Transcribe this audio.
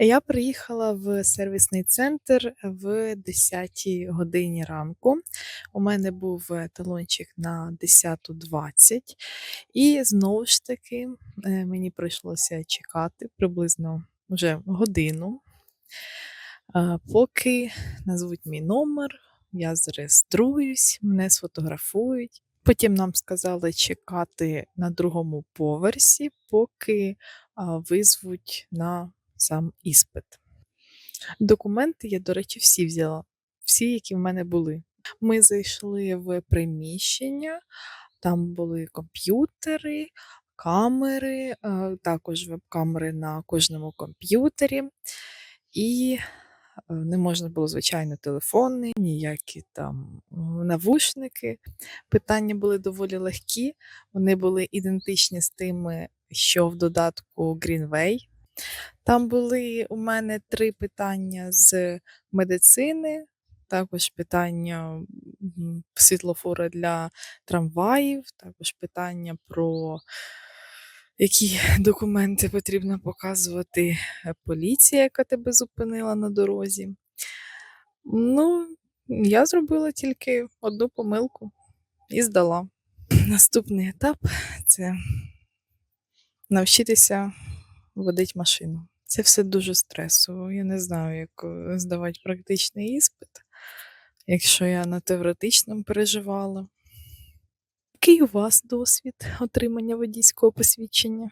Я приїхала в сервісний центр в 10 годині ранку. У мене був е, талончик на 10.20, і знову ж таки е, мені прийшлося чекати приблизно вже годину, поки назвуть мій номер, я зареєструюсь, мене сфотографують. Потім нам сказали чекати на другому поверсі, поки визвуть на сам іспит. Документи я, до речі, всі взяла, всі, які в мене були. Ми зайшли в приміщення, там були комп'ютери, камери, е, також веб-камери на кожному комп'ютері, і е, не можна було, звичайно, телефони, ніякі там навушники. Питання були доволі легкі, вони були ідентичні з тими, що в додатку Greenway. Там були у мене три питання з медицини, також питання м, світлофора для трамваїв, також питання про які документи потрібно показувати е, поліція, яка тебе зупинила на дорозі. Ну, я зробила тільки одну помилку і здала. Наступний етап це навчитися водити машину. Це все дуже стресово. Я не знаю, як е, здавати практичний іспит, якщо я на теоретичному переживала. Який у вас досвід отримання водійського посвідчення?